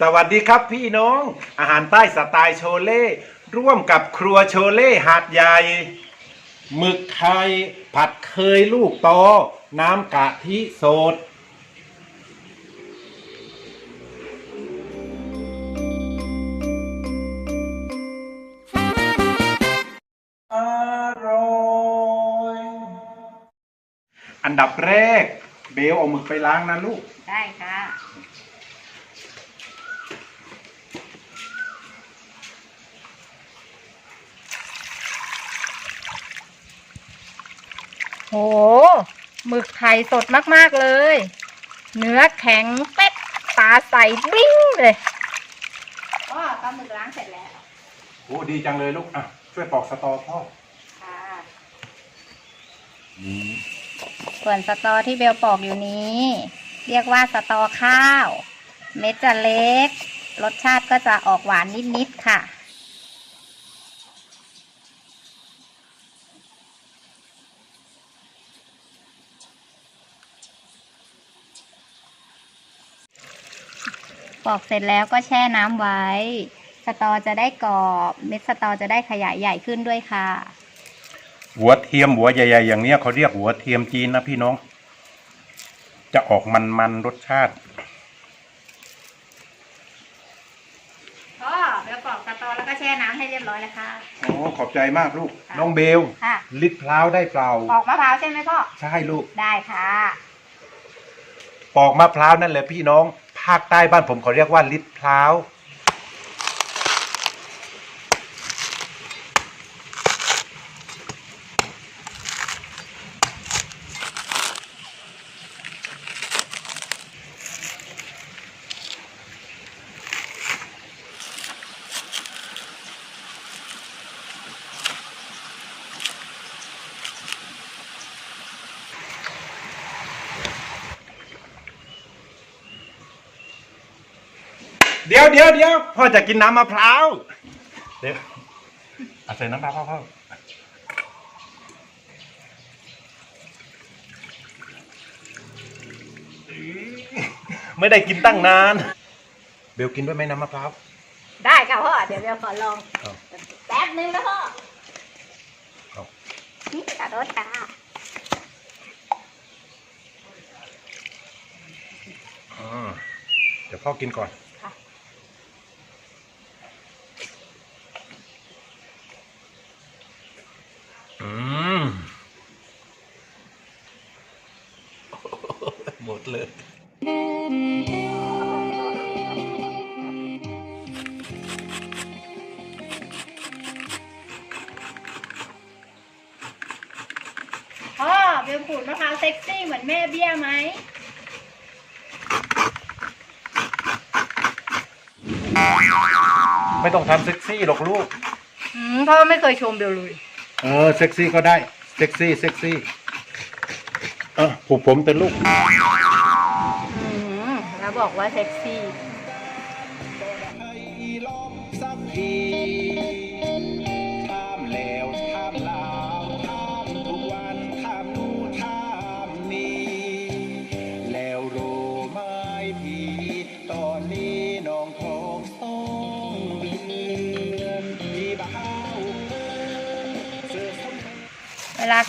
สวัสดีครับพี่น้อง อาหารใต้สไตล์โชเล่ร่วมกับครัวโชเล่หาดใหญ่หมึกไทยผัดเคยลูกโตอน้ำกะทิสดอร่อยอันดับแรก เบลเอาหมึกไปล้างนะลูก ได้ค่ะ โหหมึกไข่สดมาก ๆ เลย เนื้อแข็งเป๊ะตาใสบิ้งเลยก็ปลาหมึกล้างเสร็จแล้ว โอ้ดีจังเลยลูก อะ ช่วยปอกสตอพ่อค่ะส่วนสตอที่เบลปอกอยู่นี้ เรียกว่าสตอข้าว เม็ดจะเล็ก รสชาติก็จะออกหวานนิด ๆ ค่ะ ป อกเสร็จแล้วก็แช่น้ำไว้ สตอจะได้กรอบเม็ดสตอจะได้ขยายใหญ่ขึ้นด้วยค่ะ หัวเทียมหัวใหญ่ๆอย่างเนี้ยเขาเรียกหัวเทียมจีนนะพี่น้อง จะออกมันๆรสชาติก็เบลปอกสตอแล้วก็แช่น้ำให้เรียบร้อยแล้วค่ะ โอ้ขอบใจมากลูก ค่ะน้องเบล ค่ะ ลิดพร้าวได้เปล่า ปอกมะพร้าวใช่ไหมพ่อ ใช่ลูก ได้ค่ะ ปอกมะพร้าวนั่นแหละพี่น้อง ภาคใต้บ้านผมเขาเรียกว่าลิดพร้าว เดี๋ยวเดี๋ยวเดี๋ยวพ่อจะกินน้ำมะพร้าวเดี๋ยวเอาใส่น้ำปลาพ่อพ่อไม่ได้กินตั้งนาน เบลกินด้วยไหมน้ำมะพร้าว ได้ค่ะพ่อ เดี๋ยวเบลขอลองเอา แป๊บนึงนะพ่อเอา นี่ขอโทษค่ะอ่าเดี๋ยวพ่อกินก่อน พ่อเบลขูดมะพร้าวเซ็กซี่เหมือนแม่เบี้ยไหมไม่ต้องทำเซ็กซี่หรอกลูก อืมพ่อไม่เคยชมเบลเลยเออเซ็กซี่ก็ได้เซ็กซี่เซ็กซี่เออผมผมเป็นลูก อืมแล้วบอกว่าเซ็กซี่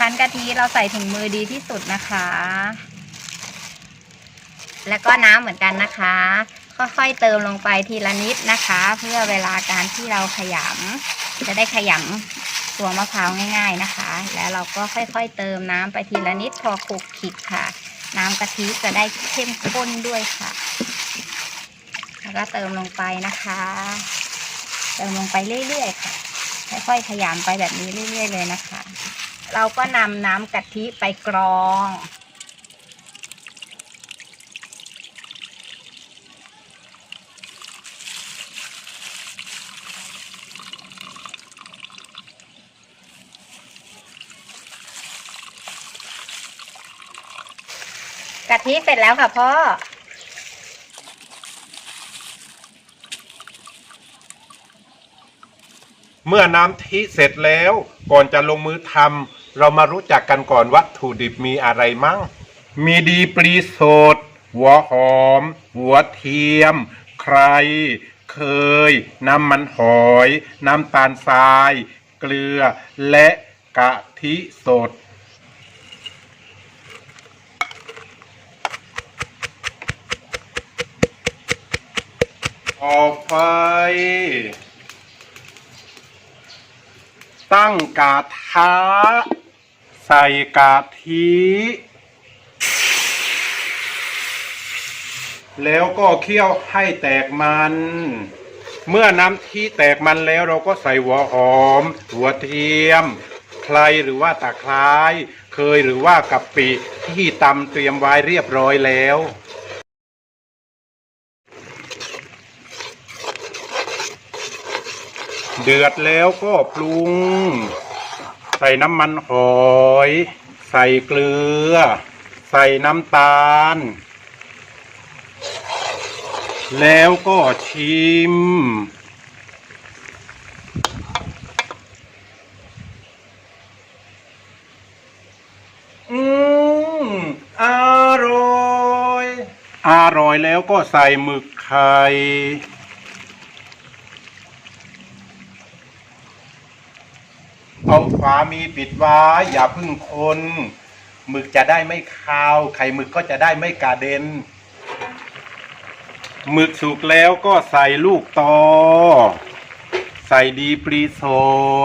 คั้นกะทิเราใส่ถุงมือดีที่สุดนะคะ แล้วก็น้ำเหมือนกันนะคะ ค่อยๆเติมลงไปทีละนิดนะคะ เพื่อเวลาการที่เราขยำจะได้ขยำตัวมะพร้าวง่าย ๆนะคะ แล้วเราก็ค่อยๆเติมน้ำไปทีละนิดพอคลุกคลิกค่ะ น้ำกะทิจะได้เข้มข้นด้วยค่ะ แล้วก็เติมลงไปนะคะ เติมลงไปเรื่อยๆค่ะค่อยๆขยำไปแบบนี้เรื่อยๆเลยนะคะ เราก็นำน้ำกะทิไปกรอง กะทิเสร็จแล้วค่ะพ่อเมื่อน้ำทิเสร็จแล้ว ก่อนจะลงมือทำเรามารู้จักกันก่อนวัตถุดิบมีอะไรมั่ง มีดีปรีสดหัวหอม หัวเทียมไคร เคย น้ำมันหอย น้ำตาลทราย เกลือ และกะทิสดต่อไป ตั้งกาทะใส่กะทิ แล้วก็เคี่ยวให้แตกมัน เมื่อน้ำที่แตกมันแล้วเราก็ใส่หัวหอม หัวเทียม ใครหรือว่าตะไคร้เคยหรือว่ากะปิที่ตำเตรียมไว้เรียบร้อยแล้ว เดือดแล้วก็ปรุง ใส่น้ำมันหอย ใส่เกลือ ใส่น้ำตาล แล้วก็ชิม อืมอร่อย อร่อยแล้วก็ใส่หมึกไข่ เอาฝามีปิดไว้อย่าพึ่งคนหมึกจะได้ไม่คาว ไข่หมึกก็จะได้ไม่กระเด็นหมึกสุกแล้วก็ใส่ลูกตอ ใส่ดีปรีโส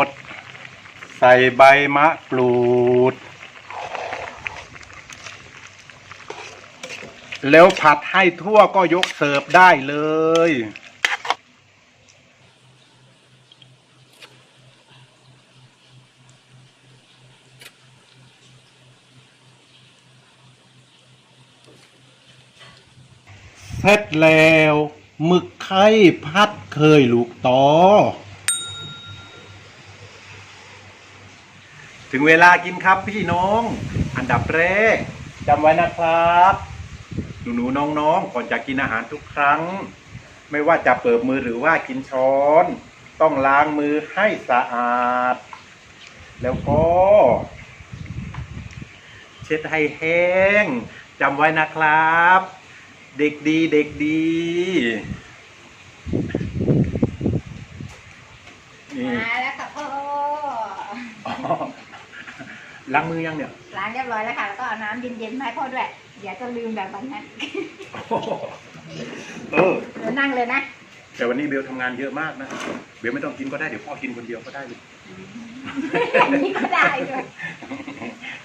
ด ใส่ใบมะกรูด แล้วผัดให้ทั่วก็ยกเสิร์ฟได้เลย ร็จแล้วหมึกไข่พัดเคยลูกตอถึงเวลากินครับพี่น้อง อันดับแรกจำไว้นะครับหนูๆน้องๆ ก่อนจะกินอาหารทุกครั้ง ไม่ว่าจะเปิดมือหรือว่ากินช้อน ต้องล้างมือให้สะอาด แล้วก็ เช็ดให้แห้งจำไว้นะครับ เด็กดีเด็กดี นี่ มาแล้วค่ะพ่ออ๋อล้างมือยังเนี่ยล้างเรียบร้อยแล้วค่ะ แล้วก็เอาน้ำเย็นๆมาให้พ่อด้วย เดี๋ยวจะลืมแบบวันนั้นเออ เดี๋ยวนั่งเลยนะ แต่วันนี้เบลทำงานเยอะมากนะ เบลไม่ต้องกินก็ได้เดี๋ยวพ่อกินคนเดียวก็ได้เลยอันนี้ก็ได้ด้วย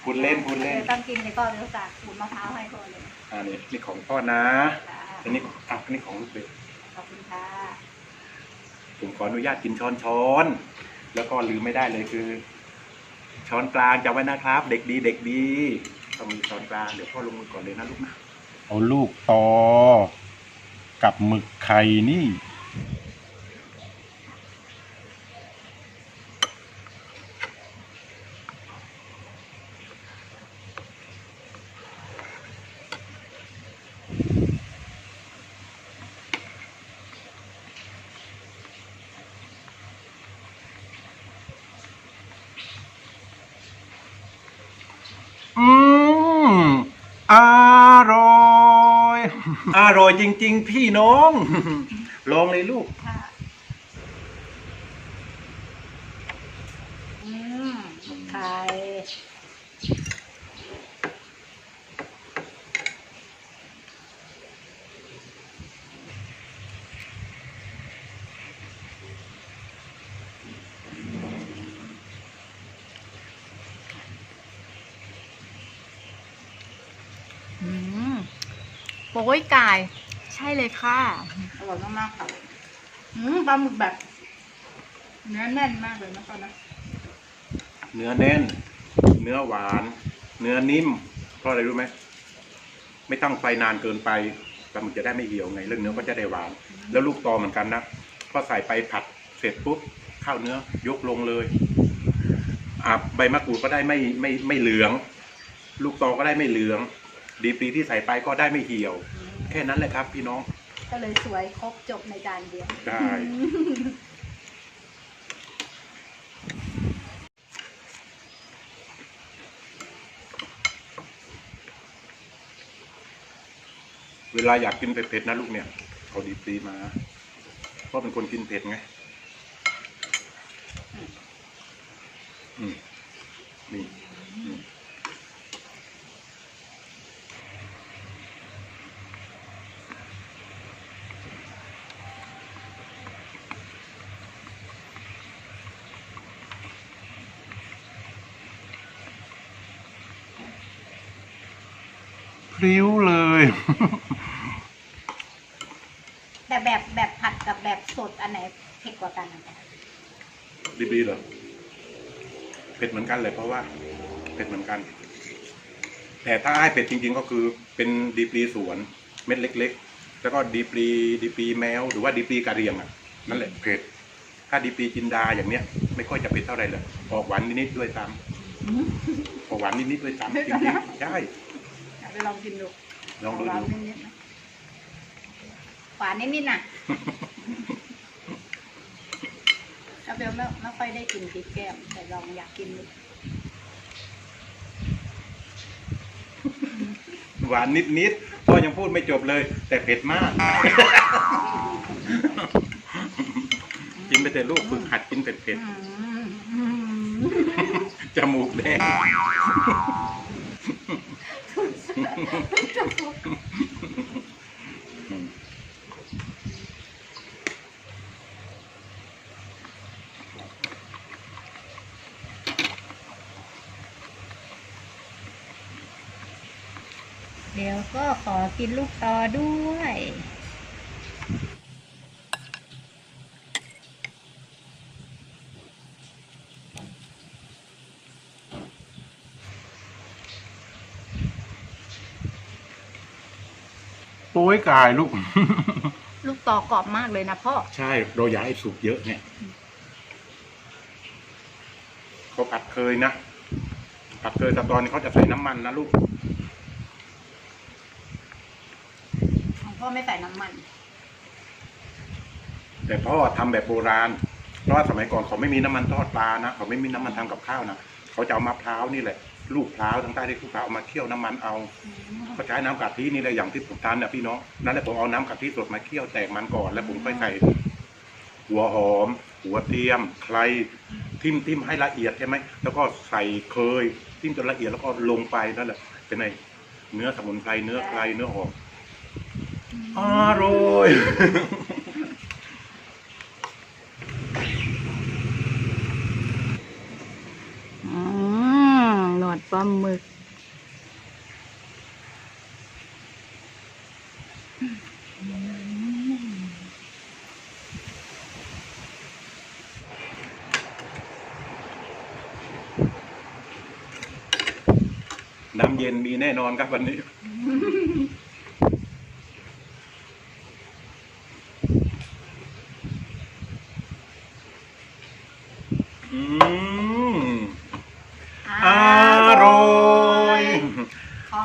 คุณเล่นคุณเล่นเดี๋ยวต้องกินในพ่อเดี๋ยวฝากขูดมะพร้าวให้พ่อเลย อ่านี่นี่ของพ่อนะค่ะอันนี้อะอันนี้ของลูกเบลขอบคุณค่ะผมขออนุญาตกินช้อนช้อน แล้วก็ลืมไม่ได้เลยคือ ช้อนกลางจำไว้นะครับ เด็กดี เด็กดีต้องมีช้อนกลางเดี๋ยวพ่อลงมือก่อนเลยนะลูกนะเอาลูกตอ กับหมึกไข่นี่ อืม อร่อย อร่อยจริง ๆ พี่น้อง ลองเลยลูก ค่ะอืมไข่ อืม โป้ยไก่ใช่เลยค่ะ อร่อยมากๆค่ะอืมปลาหมึกแบบเนื้อแน่นมากเลยนะตอนนะเนื้อแน่น เนื้อหวาน เนื้อนิ่มเพราะอะไรรู้ไหม ไม่ตั้งไฟนานเกินไปปลาหมึกจะได้ไม่เหี่ยวไงแล้วเนื้อก็จะได้หวาน แล้วลูกตอเหมือนกันนะพอใส่ไปผัดเสร็จปุ๊บข้าวเนื้อยกลงเลยอะใบมะกรูดก็ได้ไม่ไม่ไม่เหลือง ลูกตอก็ได้ไม่เหลือง ดีปรีที่ใส่ไปก็ได้ไม่เหี่ยว แค่นั้นแหละครับ พี่น้องก็เลยสวยครบจบในจานเดียว ได้ เวลาอยากกินเผ็ดๆนะลูกเนี่ยเขาดีปรีมา เพราะเป็นคนกินเผ็ดไง อืม ริ้วเลย แต่แบบแบบผัดกับแบบสดอันไหนเผ็ดกว่ากันอะดีบีเหรอเผ็ดเหมือนกันเลยเพราะว่าเผ็ดเหมือนกัน แต่ถ้าให้เผ็ดจริง ๆ ก็คือเป็นดีปรีสวนเม็ดเล็ก ๆ แล้วก็ดีปรีดีปรีแมว หรือว่าดีปรีกะเหรียงอะนั่นแหละเผ็ด ถ้าดีปรีจินดาอย่างเนี้ย ไม่ค่อยจะเผ็ดเท่าไหร่เลยออกหวานนิดๆด้วยซ้ำออกหวานนิดๆด้วยซ้ำจริงๆใช่อยาก ไปลองกินดูลองดูลอดูงนิดๆนะหวานนิดๆน่ะแล้วเบลไม่ไม่ค่อยได้กินพริกแก้มแต่ลองอยากกินดูหวานนิดๆพ่อยังพูดไม่จบเลย แต่เผ็ดมาก กินไปแต่ลูกฝึกหัดกินเผ็ดๆจมูกแดง เดี๋ยวก็ขอกินลูกตอด้วย ยกายลูก ลูกต่อกรอบมากเลยนะพ่อ ใช่ เราอยากให้สุกเยอะเนี่ยเขาผัดเคยนะผัดเคยแต่ตอนนี้เขาจะใส่น้ำมันนะลูก ของพ่อไม่ใส่น้ำมัน แต่พ่อทำแบบโบราณ เพราะว่าสมัยก่อนเขาไม่มีน้ำมันทอดปลานะเขาไม่มีน้ำมันทำกับข้าวนะเขาจะเอามะพร้าวนี่แหละ ลูกพร้าวทั้งใต้ที่ลูกพร้าวเอามาเคี่ยวน้ำมันเอา ก็ใช้น้ำกะทินี่แหละอย่างที่ผมทานเนี่ยพี่น้องนั่นแหละผมเอาน้ำกะทิสดมาเคี่ยวแตกมันก่อน แล้วผมค่อยใส่หัวหอม หัวเทียมใครทิมทิมให้ละเอียดใช่ไหมแล้วก็ใส่เคย ทิมจนละเอียดแล้วก็ลงไปนั่นแหละ เป็นไงเนื้อสมุนไพรเนื้อใครเนื้อหอมอร่อยอืมหนวดปลาหมึก เย็นมีแน่นอนครับวันนี้ อืมอร่อย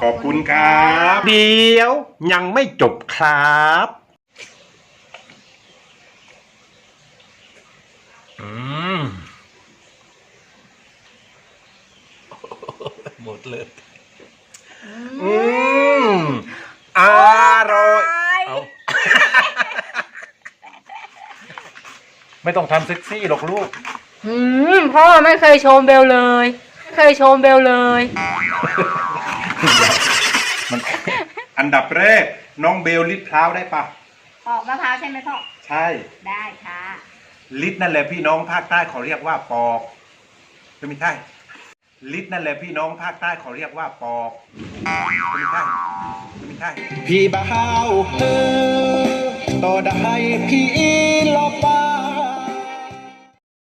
ขอบคุณครับ เดี๋ยวยังไม่จบครับ อืม หมดเลย อืมอร่อยเอาไม่ต้องทำเซ็กซี่หรอกลูก อืมพ่อไม่เคยชมเบลเลย ไม่เคยชมเบลเลย มันอันดับแรก น้องเบลลิดพร้าวได้ปะออกมะพร้าวใช่ไหมพ่อ ใช่ ได้ค่ะ ลิดนั่นแหละพี่น้องภาคใต้เขาเรียกว่าปอกไม่ใช่ ลิดนั่นแหละพี่น้องภาคใต้เขาเรียกว่าปอกไม่ใช่ไม่ใช่พี่บ่าวเออต่อได้พี่ลอบ้า